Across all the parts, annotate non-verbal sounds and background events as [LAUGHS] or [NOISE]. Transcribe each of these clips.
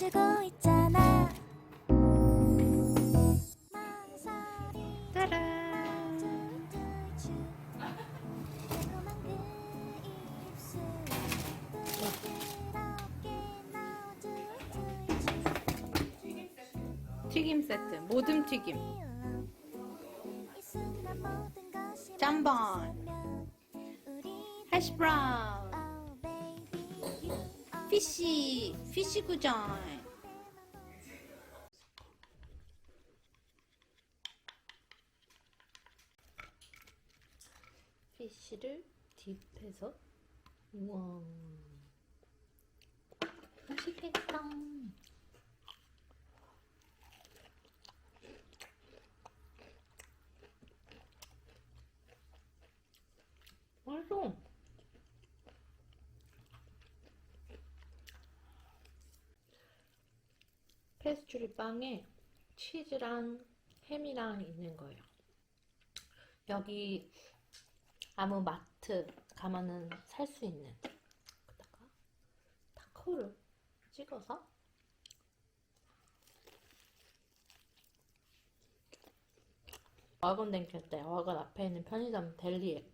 쉬고 있잖아. 튀김 세트. 모듬 튀김. 짬뽕. 해시브라운 피쉬 피쉬 구전 피쉬를 딥해서? 우와 맛있겠다. 맛있어 페스츄리 빵에 치즈랑 햄이랑 있는 거예요. 여기 아무 마트 가면은 살 수 있는 그다가 타코를 찍어서 와건 댕겼대. 와건 앞에 있는 편의점 델리에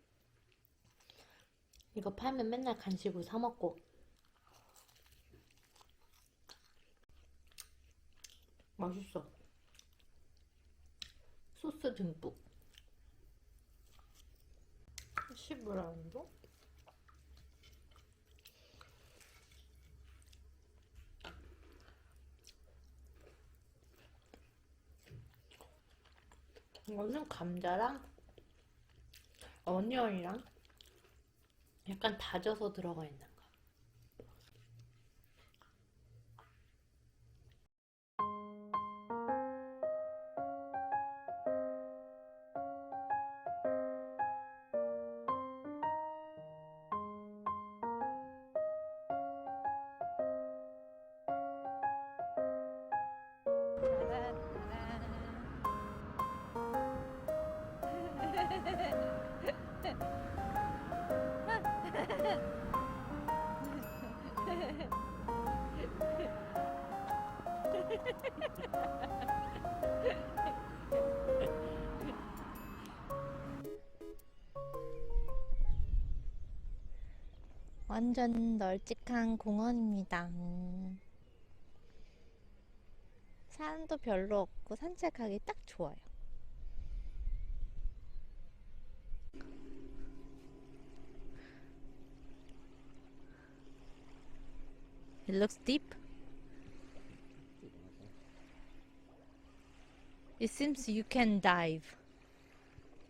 이거 팔면 맨날 간식으로 사 먹고 맛있어. 소스 듬뿍. 10브라운도? 이거는 감자랑 어니언이랑 약간 다져서 들어가 있는 완전 널찍한 공원입니다. 사람도 별로 없고 산책하기 딱 좋아요. It looks deep. It seems you can dive.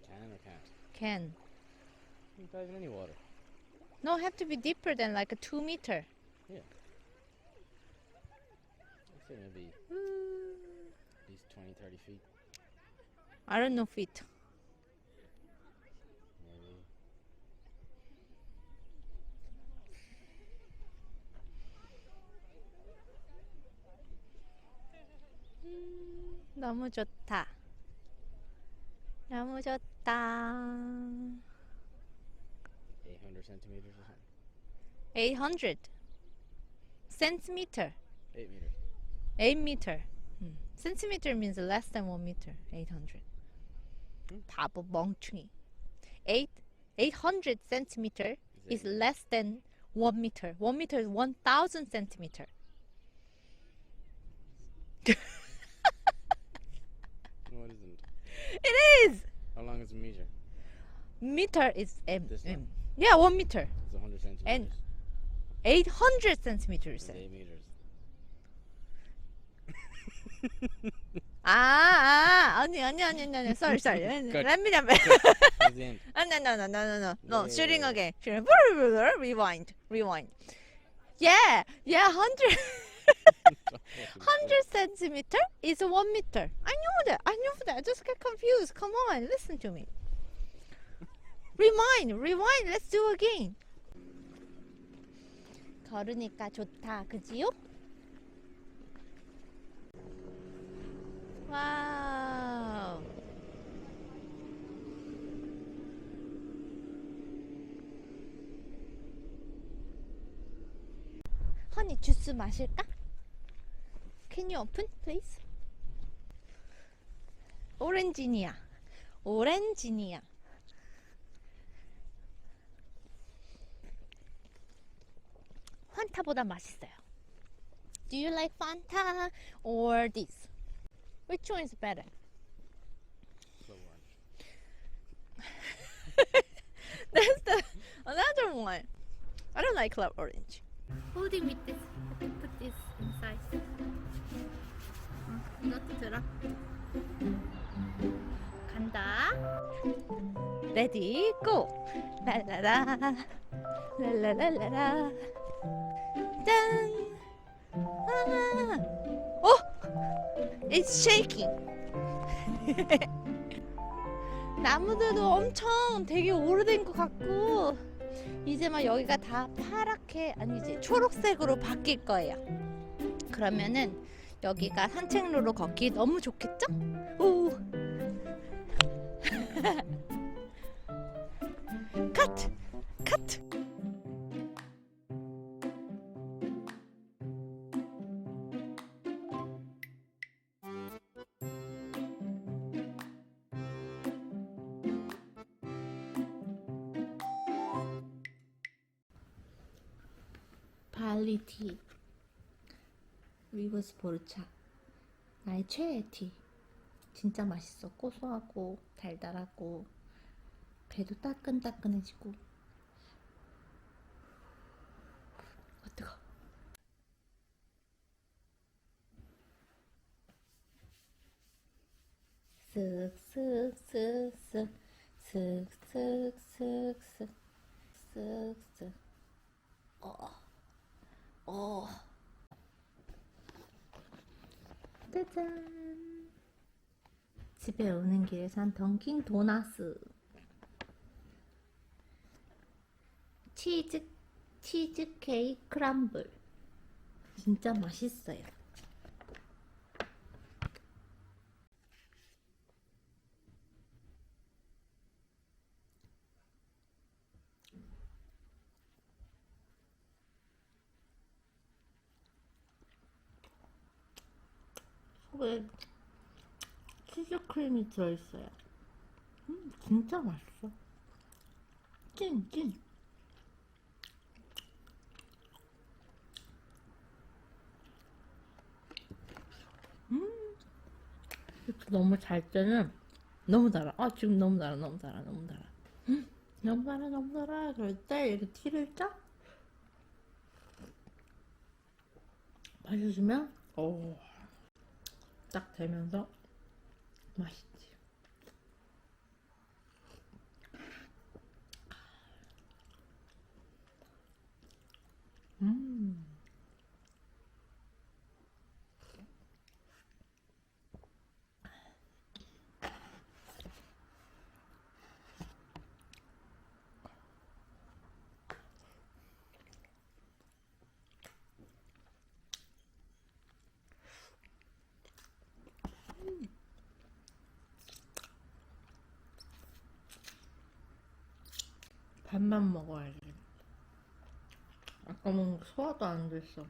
Can or can't? Can. You can dive in any water. No, have to be deeper than like a two meter. Yeah. I'd say maybe at least 20, 30 feet. I don't know feet. 너무 좋다. 너무 좋다. 800 centimeters or something. 800 centimeter. 8 meters. 8 meter. 음. centimeter means less than 1 meter. 800. 음. 바보 멍충이. 8 800 centimeter is less than 1 meter. 1 meter is 1000 centimeter. It is. How long is a meter? Meter is m. This m. long? Yeah, 1 meter. It's 100 centimeters. And 800 centimeters. It's 8 meters. [LAUGHS] 아, 아, 아니, 아니, 아니, 아니, 아니, sorry, sorry. [LAUGHS] Good. Let me, let me. That's the end. Ah, no, no, [LAUGHS] no, no, no, no, no. Yeah, Shooting yeah, again. Shooting. Rewind, rewind. Yeah, yeah, hundred, hundred centimeter is one meter. I know That. I know that. I just get confused. Come on, listen to me. Rewind, rewind. Let's do again. 걸으니까 좋다, 그지요? 와우. 허니 주스 마실까? Can you open, please? 오렌지니아. 오렌지니아. 환타보다 맛있어요. Do you like Fanta or this? Which one is better? Club orange. That's the another one. I don't like club orange. Holding with this. Put this inside. 어, 이것도 들어. Ready, go. 라라라. 라라라라라. 짠. 아. 어? It's shaking. [LAUGHS] 나무들도 엄청 되게 오래된 것 같고 이제 막 여기가 다 파랗게 아니지 초록색으로 바뀔 거예요. 그러면은 여기가 산책로로 걷기 너무 좋겠죠? 오. 리버스 보르차. 나의 최애 티. 진짜 맛있어. 고소하고 달달하고 배도 따끈따끈해지고. 아 뜨거. 쓱쓱쓱쓱. 쓱쓱쓱쓱. 쓱쓱. 어 어. 짜잔. 집에 오는 길에 산 던킨 도나스. 치즈 치즈 케이크 크럼블. 진짜 맛있어요. 속에 치즈 크림이 들어있어요. 음, 진짜 맛있어. 찐, 찐. 음, 너무 잘 때는 너무 달아. 아, 지금 너무 달아, 너무 달아, 너무 달아. 음, 너무 달아, 너무 달아. 그럴 때 이렇게 티를 쫙 마셔주면, 오. 딱 되면서 맛있지. 밥만 먹어야지. 아까 거 소화도 안 됐어.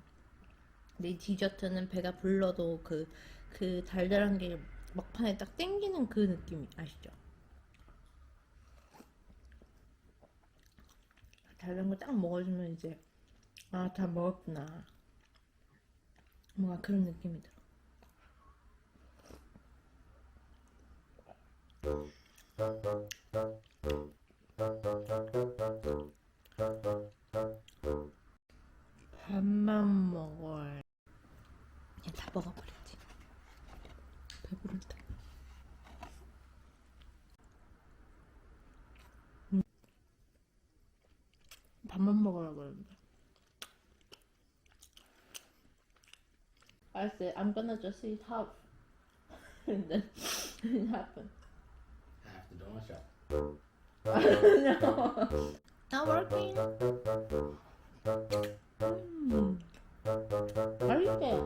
근데 이 디저트는 배가 불러도 그, 그 달달한 게 막판에 딱 땡기는 그 느낌 아시죠? 달달한 거 딱 먹어주면 이제, 아, 다 먹었구나. 뭔가 그런 느낌이 들어. 밥만 I said, I'm gonna just eat half. [LAUGHS] and then [LAUGHS] it happened. Half the donut shop. no. [LAUGHS] Not working. Mm. Are you there?